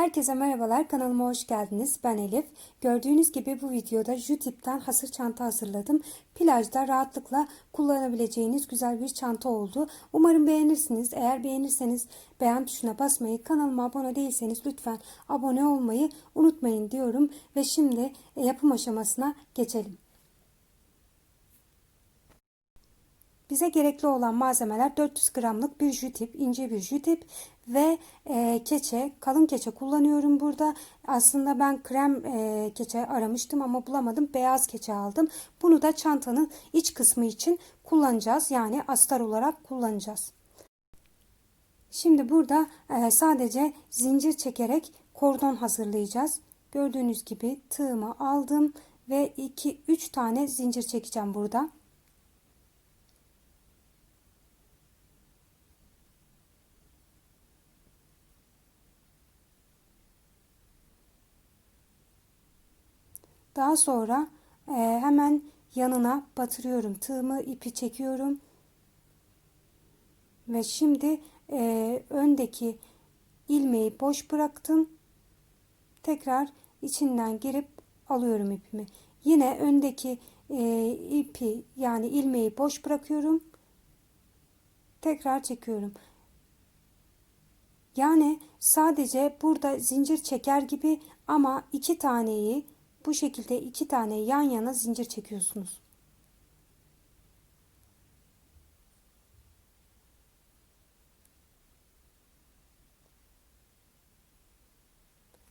Herkese merhabalar kanalıma hoş geldiniz. Ben Elif. Gördüğünüz gibi bu videoda Jutip'ten hasır çanta hazırladım. Plajda rahatlıkla kullanabileceğiniz güzel bir çanta oldu. Umarım beğenirsiniz. Eğer beğenirseniz beğen tuşuna basmayı, kanalıma abone değilseniz lütfen abone olmayı unutmayın diyorum. Ve şimdi yapım aşamasına geçelim. Bize gerekli olan malzemeler 400 gramlık bir jütip, ince bir jütip ve e, keçe, kalın keçe kullanıyorum burada. Aslında ben krem e, keçe aramıştım ama bulamadım. Beyaz keçe aldım. Bunu da çantanın iç kısmı için kullanacağız. Yani astar olarak kullanacağız. Şimdi burada e, sadece zincir çekerek kordon hazırlayacağız. Gördüğünüz gibi tığımı aldım ve 2-3 tane zincir çekeceğim burada. Daha sonra e, hemen yanına batırıyorum. Tığımı ipi çekiyorum. Ve şimdi e, öndeki ilmeği boş bıraktım. Tekrar içinden girip alıyorum ipimi. Yine öndeki e, ipi yani ilmeği boş bırakıyorum. Tekrar çekiyorum. Yani sadece burada zincir çeker gibi ama iki taneyi bu şekilde iki tane yan yana zincir çekiyorsunuz.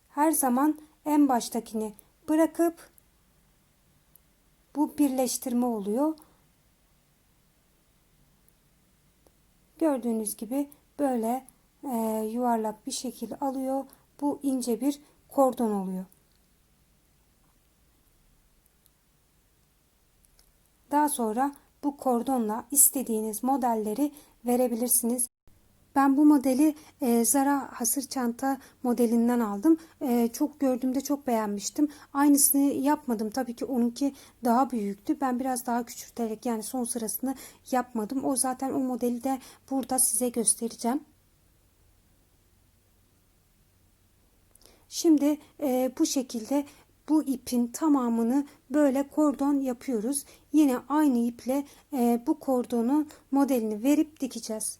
Her zaman en baştakini bırakıp bu birleştirme oluyor. Gördüğünüz gibi böyle e, yuvarlak bir şekil alıyor. Bu ince bir kordon oluyor. Daha sonra bu kordonla istediğiniz modelleri verebilirsiniz. Ben bu modeli e, Zara hasır çanta modelinden aldım. E, çok gördüğümde çok beğenmiştim. Aynısını yapmadım. Tabii ki onunki daha büyüktü. Ben biraz daha küçülterek yani son sırasını yapmadım. O zaten o modeli de burada size göstereceğim. Şimdi e, bu şekilde bu ipin tamamını böyle kordon yapıyoruz. Yine aynı iple e, bu kordonu modelini verip dikeceğiz.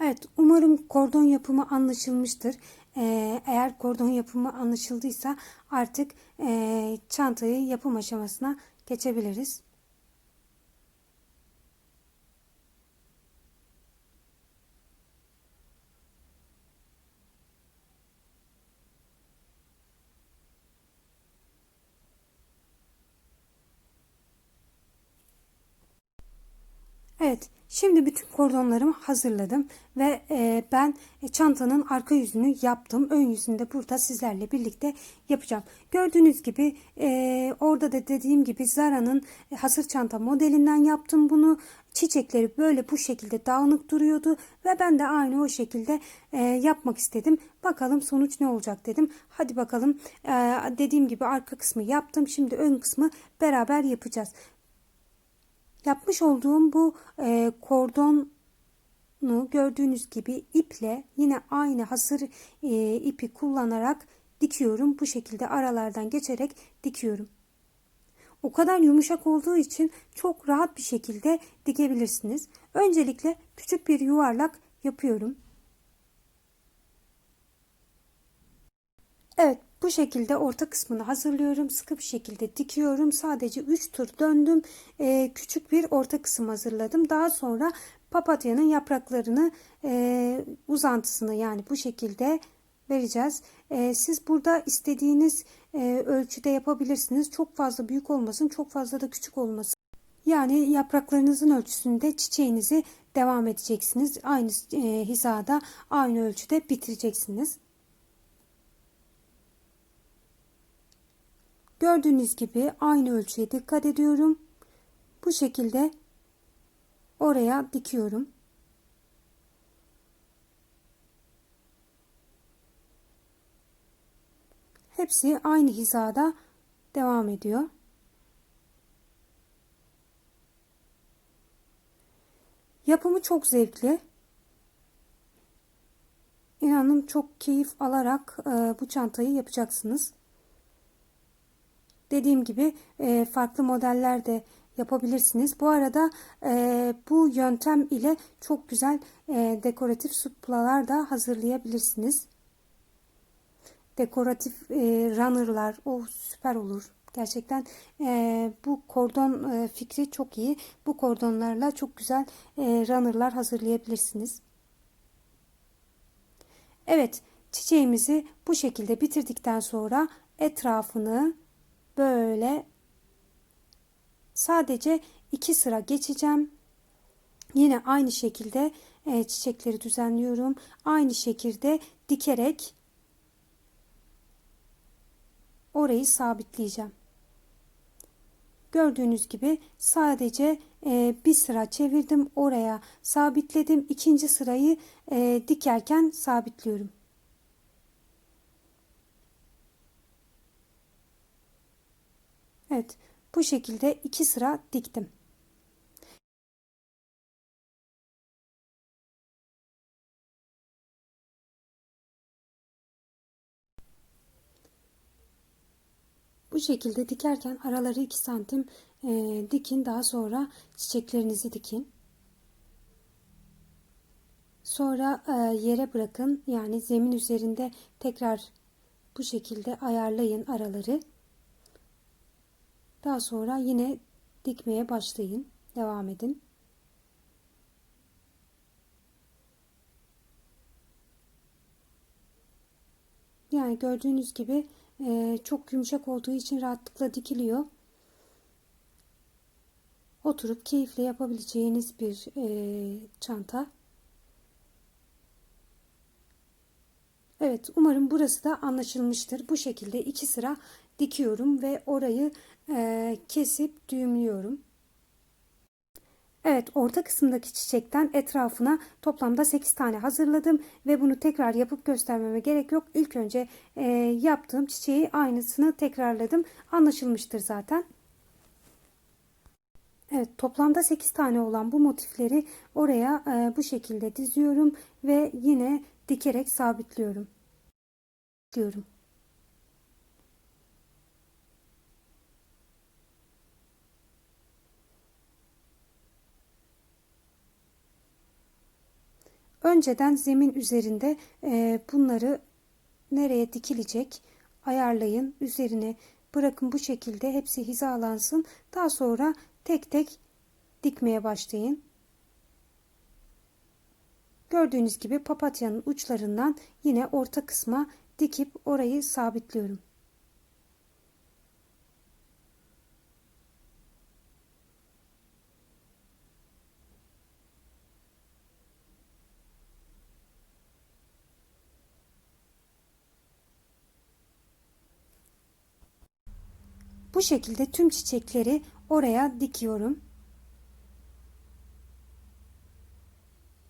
Evet umarım kordon yapımı anlaşılmıştır. Ee, eğer kordon yapımı anlaşıldıysa artık e, çantayı yapım aşamasına geçebiliriz. Evet, şimdi bütün kordonlarımı hazırladım ve e, ben çantanın arka yüzünü yaptım. Ön yüzünü de burada sizlerle birlikte yapacağım. Gördüğünüz gibi e, orada da dediğim gibi Zara'nın hasır çanta modelinden yaptım bunu. Çiçekleri böyle bu şekilde dağınık duruyordu ve ben de aynı o şekilde e, yapmak istedim. Bakalım sonuç ne olacak dedim. Hadi bakalım e, dediğim gibi arka kısmı yaptım. Şimdi ön kısmı beraber yapacağız. Yapmış olduğum bu e, kordonu gördüğünüz gibi iple yine aynı hasır e, ipi kullanarak dikiyorum. Bu şekilde aralardan geçerek dikiyorum. O kadar yumuşak olduğu için çok rahat bir şekilde dikebilirsiniz. Öncelikle küçük bir yuvarlak yapıyorum. Evet bu şekilde orta kısmını hazırlıyorum. Sıkı bir şekilde dikiyorum. Sadece 3 tur döndüm. Ee, küçük bir orta kısım hazırladım. Daha sonra papatyanın yapraklarını e, uzantısını yani bu şekilde vereceğiz. E, siz burada istediğiniz e, ölçüde yapabilirsiniz. Çok fazla büyük olmasın, çok fazla da küçük olmasın. Yani yapraklarınızın ölçüsünde çiçeğinizi devam edeceksiniz. Aynı e, hizada, aynı ölçüde bitireceksiniz. Gördüğünüz gibi aynı ölçüye dikkat ediyorum. Bu şekilde oraya dikiyorum. Hepsi aynı hizada devam ediyor. Yapımı çok zevkli. İnanın çok keyif alarak e, bu çantayı yapacaksınız. Dediğim gibi e, farklı modeller de yapabilirsiniz. Bu arada e, bu yöntem ile çok güzel e, dekoratif suplalar da hazırlayabilirsiniz. Dekoratif e, runner'lar o süper olur. Gerçekten e, bu kordon e, fikri çok iyi. Bu kordonlarla çok güzel e, runner'lar hazırlayabilirsiniz. Evet çiçeğimizi bu şekilde bitirdikten sonra etrafını böyle sadece iki sıra geçeceğim. Yine aynı şekilde e, çiçekleri düzenliyorum. Aynı şekilde dikerek orayı sabitleyeceğim. Gördüğünüz gibi sadece e, bir sıra çevirdim oraya sabitledim. İkinci sırayı e, dikerken sabitliyorum. Evet bu şekilde iki sıra diktim. Bu şekilde dikerken araları 2 santim e, dikin. Daha sonra çiçeklerinizi dikin. Sonra e, yere bırakın. Yani zemin üzerinde tekrar bu şekilde ayarlayın araları. Daha sonra yine dikmeye başlayın. Devam edin. Yani gördüğünüz gibi e, çok yumuşak olduğu için rahatlıkla dikiliyor. Oturup keyifle yapabileceğiniz bir e, çanta. Evet umarım burası da anlaşılmıştır. Bu şekilde iki sıra dikiyorum ve orayı e, kesip düğümlüyorum. Evet orta kısımdaki çiçekten etrafına toplamda 8 tane hazırladım ve bunu tekrar yapıp göstermeme gerek yok. İlk önce e, yaptığım çiçeği aynısını tekrarladım. Anlaşılmıştır zaten. Evet toplamda 8 tane olan bu motifleri oraya e, bu şekilde diziyorum ve yine dikerek sabitliyorum. Diyorum. Önceden zemin üzerinde e, bunları nereye dikilecek ayarlayın. Üzerine bırakın bu şekilde hepsi hizalansın. Daha sonra tek tek dikmeye başlayın. Gördüğünüz gibi papatyanın uçlarından yine orta kısma dikip orayı sabitliyorum. Bu şekilde tüm çiçekleri oraya dikiyorum.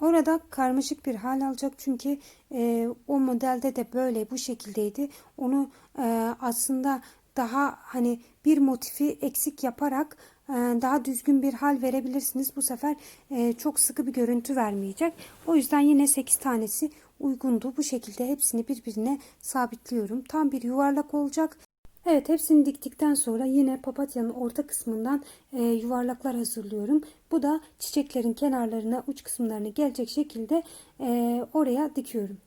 Orada karmaşık bir hal alacak çünkü e, o modelde de böyle bu şekildeydi. Onu e, aslında daha hani bir motifi eksik yaparak e, daha düzgün bir hal verebilirsiniz. Bu sefer e, çok sıkı bir görüntü vermeyecek. O yüzden yine 8 tanesi uygundu. Bu şekilde hepsini birbirine sabitliyorum. Tam bir yuvarlak olacak. Evet hepsini diktikten sonra yine papatyanın orta kısmından e, yuvarlaklar hazırlıyorum. Bu da çiçeklerin kenarlarına uç kısımlarına gelecek şekilde e, oraya dikiyorum.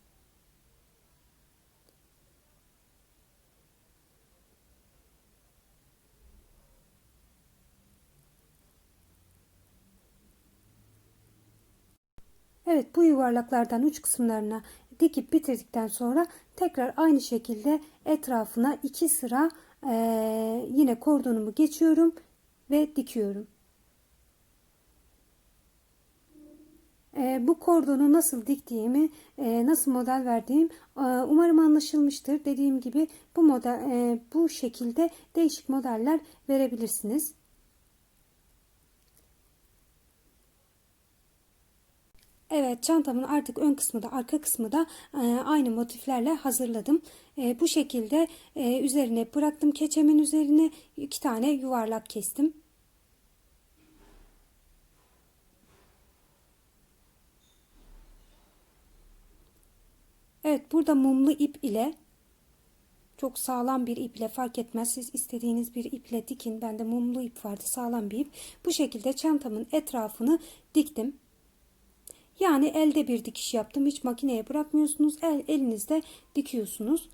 Evet bu yuvarlaklardan uç kısımlarına dikip bitirdikten sonra tekrar aynı şekilde etrafına iki sıra e, yine kordonumu geçiyorum ve dikiyorum. E, bu kordonu nasıl diktiğimi, e, nasıl model verdiğim e, umarım anlaşılmıştır. Dediğim gibi bu model e, bu şekilde değişik modeller verebilirsiniz. Evet çantamın artık ön kısmı da arka kısmı da e, aynı motiflerle hazırladım. E, bu şekilde e, üzerine bıraktım keçemin üzerine iki tane yuvarlak kestim. Evet burada mumlu ip ile çok sağlam bir iple fark etmez siz istediğiniz bir iple dikin. Bende mumlu ip vardı sağlam bir ip. Bu şekilde çantamın etrafını diktim. Yani elde bir dikiş yaptım. Hiç makineye bırakmıyorsunuz. El, elinizde dikiyorsunuz.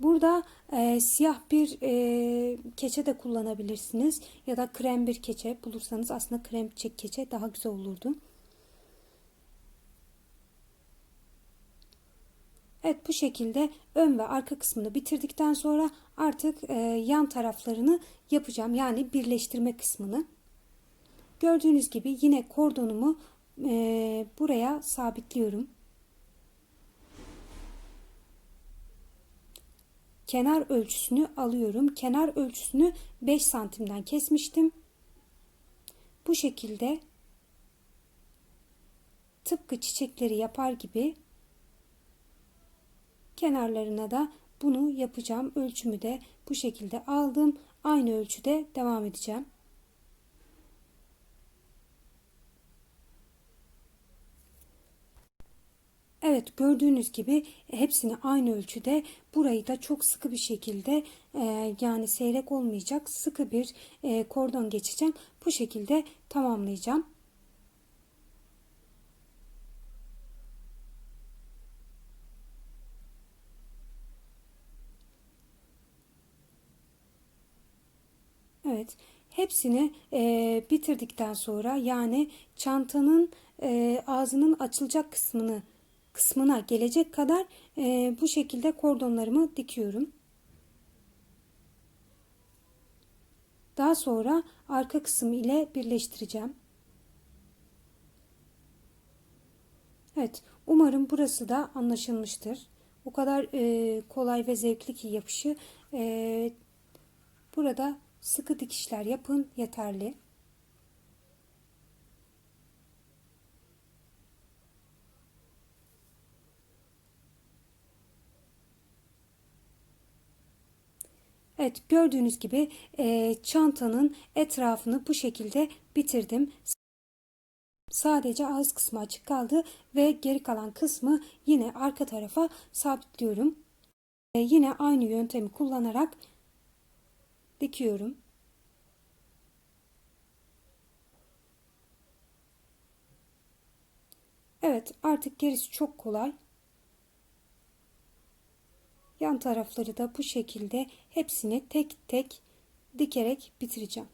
Burada e, siyah bir e, keçe de kullanabilirsiniz. Ya da krem bir keçe bulursanız aslında krem keçe daha güzel olurdu. Evet bu şekilde ön ve arka kısmını bitirdikten sonra artık e, yan taraflarını yapacağım. Yani birleştirme kısmını. Gördüğünüz gibi yine kordonumu e, buraya sabitliyorum. Kenar ölçüsünü alıyorum. Kenar ölçüsünü 5 santimden kesmiştim. Bu şekilde tıpkı çiçekleri yapar gibi Kenarlarına da bunu yapacağım. Ölçümü de bu şekilde aldım. Aynı ölçüde devam edeceğim. Evet gördüğünüz gibi hepsini aynı ölçüde burayı da çok sıkı bir şekilde e, yani seyrek olmayacak sıkı bir e, kordon geçeceğim. Bu şekilde tamamlayacağım. Evet. Hepsini e, bitirdikten sonra yani çantanın e, ağzının açılacak kısmını kısmına gelecek kadar e, bu şekilde kordonlarımı dikiyorum. Daha sonra arka kısım ile birleştireceğim. Evet, umarım burası da anlaşılmıştır. O kadar e, kolay ve zevkli ki yapışı. E, burada Sıkı dikişler yapın yeterli. Evet gördüğünüz gibi e, çantanın etrafını bu şekilde bitirdim. Sadece ağız kısmı açık kaldı ve geri kalan kısmı yine arka tarafa sabitliyorum. E, yine aynı yöntemi kullanarak dikiyorum. Evet artık gerisi çok kolay. Yan tarafları da bu şekilde hepsini tek tek dikerek bitireceğim.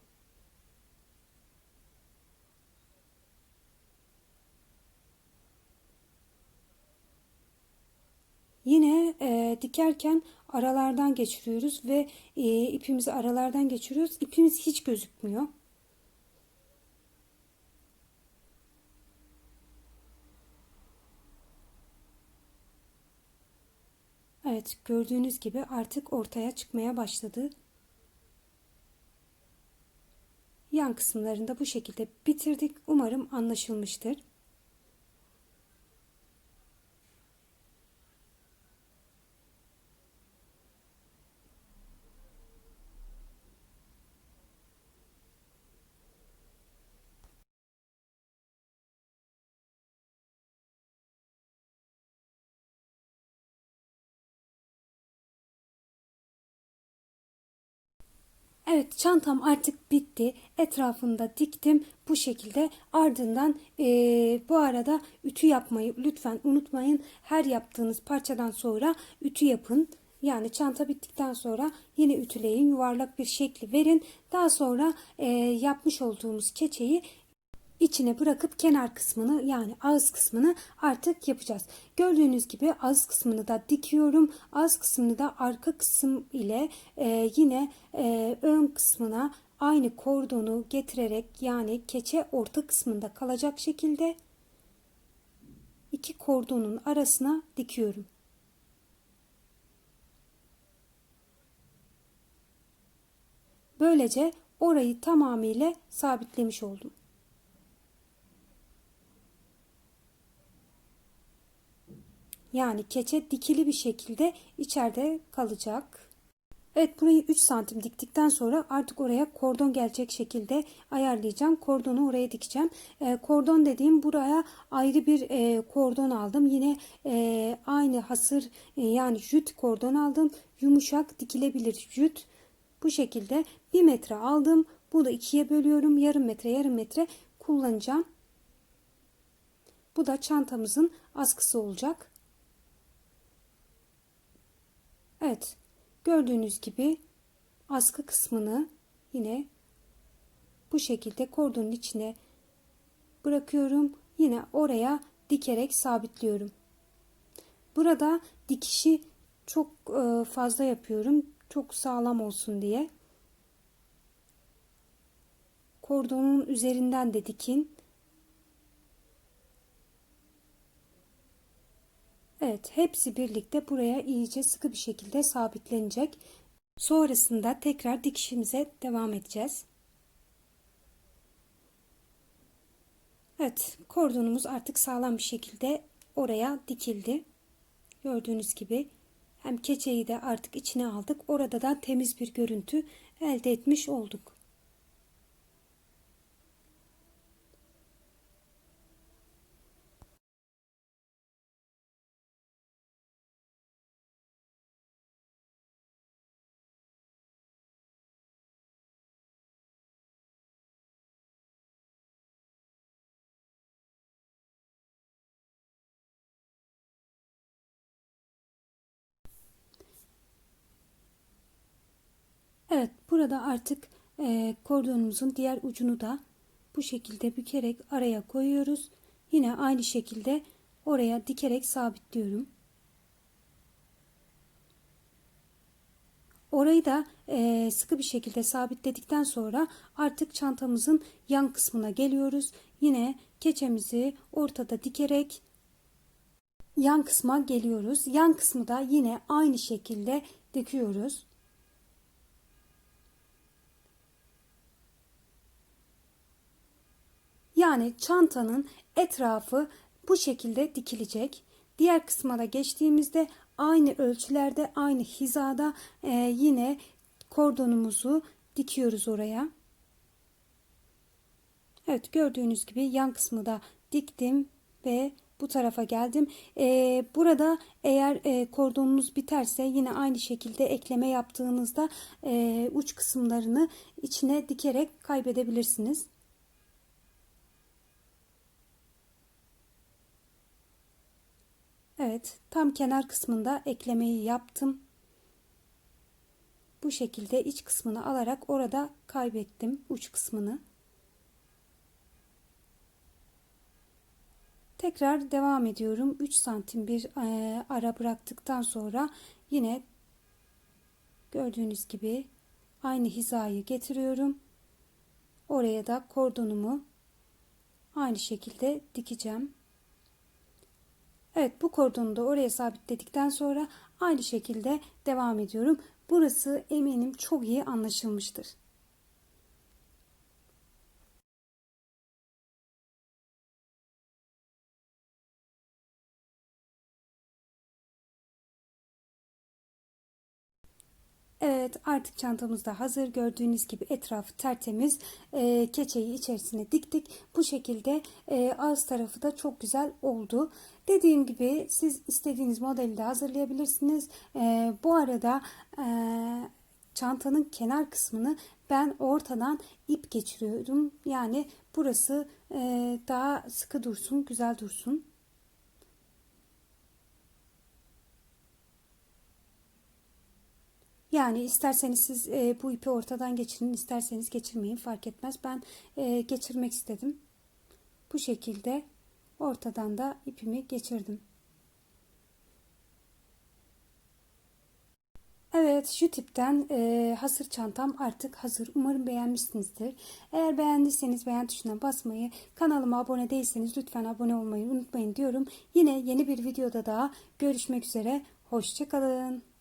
Yine e, dikerken aralardan geçiriyoruz ve e, ipimizi aralardan geçiriyoruz. İpimiz hiç gözükmüyor. Evet gördüğünüz gibi artık ortaya çıkmaya başladı. Yan kısımlarını da bu şekilde bitirdik. Umarım anlaşılmıştır. Evet çantam artık bitti. Etrafında diktim bu şekilde. Ardından e, bu arada ütü yapmayı lütfen unutmayın. Her yaptığınız parçadan sonra ütü yapın. Yani çanta bittikten sonra yine ütüleyin. Yuvarlak bir şekli verin. Daha sonra e, yapmış olduğumuz keçeyi içine bırakıp kenar kısmını yani ağız kısmını artık yapacağız. Gördüğünüz gibi ağız kısmını da dikiyorum. Ağız kısmını da arka kısım ile e, yine e, ön kısmına aynı kordonu getirerek yani keçe orta kısmında kalacak şekilde iki kordonun arasına dikiyorum. Böylece orayı tamamıyla sabitlemiş oldum. Yani keçe dikili bir şekilde içeride kalacak. Evet burayı 3 santim diktikten sonra artık oraya kordon gelecek şekilde ayarlayacağım. Kordonu oraya dikeceğim. E, kordon dediğim buraya ayrı bir e, kordon aldım. Yine e, aynı hasır e, yani jüt kordon aldım. Yumuşak dikilebilir jüt. Bu şekilde 1 metre aldım. Bunu ikiye bölüyorum. Yarım metre yarım metre kullanacağım. Bu da çantamızın askısı olacak. Evet. Gördüğünüz gibi askı kısmını yine bu şekilde kordonun içine bırakıyorum. Yine oraya dikerek sabitliyorum. Burada dikişi çok e, fazla yapıyorum. Çok sağlam olsun diye. Kordonun üzerinden de dikin. Evet hepsi birlikte buraya iyice sıkı bir şekilde sabitlenecek. Sonrasında tekrar dikişimize devam edeceğiz. Evet kordonumuz artık sağlam bir şekilde oraya dikildi. Gördüğünüz gibi hem keçeyi de artık içine aldık. Orada da temiz bir görüntü elde etmiş olduk. Evet burada artık e, kordonumuzun diğer ucunu da bu şekilde bükerek araya koyuyoruz. Yine aynı şekilde oraya dikerek sabitliyorum. Orayı da e, sıkı bir şekilde sabitledikten sonra artık çantamızın yan kısmına geliyoruz. Yine keçemizi ortada dikerek yan kısma geliyoruz. Yan kısmı da yine aynı şekilde dikiyoruz. Yani çantanın etrafı bu şekilde dikilecek. Diğer kısma da geçtiğimizde aynı ölçülerde aynı hizada e, yine kordonumuzu dikiyoruz oraya. Evet gördüğünüz gibi yan kısmı da diktim ve bu tarafa geldim. Ee, burada eğer e, kordonunuz biterse yine aynı şekilde ekleme yaptığınızda e, uç kısımlarını içine dikerek kaybedebilirsiniz. Evet tam kenar kısmında eklemeyi yaptım. Bu şekilde iç kısmını alarak orada kaybettim uç kısmını. Tekrar devam ediyorum. 3 santim bir e, ara bıraktıktan sonra yine gördüğünüz gibi aynı hizayı getiriyorum. Oraya da kordonumu aynı şekilde dikeceğim. Evet bu kordonu da oraya sabitledikten sonra aynı şekilde devam ediyorum. Burası eminim çok iyi anlaşılmıştır. Evet artık çantamız da hazır. Gördüğünüz gibi etrafı tertemiz. E, keçeyi içerisine diktik. Bu şekilde e, ağız tarafı da çok güzel oldu. Dediğim gibi siz istediğiniz modeli de hazırlayabilirsiniz. E, bu arada e, çantanın kenar kısmını ben ortadan ip geçiriyorum. Yani burası e, daha sıkı dursun, güzel dursun. Yani isterseniz siz e, bu ipi ortadan geçirin, isterseniz geçirmeyin fark etmez. Ben e, geçirmek istedim. Bu şekilde ortadan da ipimi geçirdim. Evet şu tipten e, hasır çantam artık hazır. Umarım beğenmişsinizdir. Eğer beğendiyseniz beğen tuşuna basmayı, kanalıma abone değilseniz lütfen abone olmayı unutmayın diyorum. Yine yeni bir videoda daha görüşmek üzere. Hoşçakalın.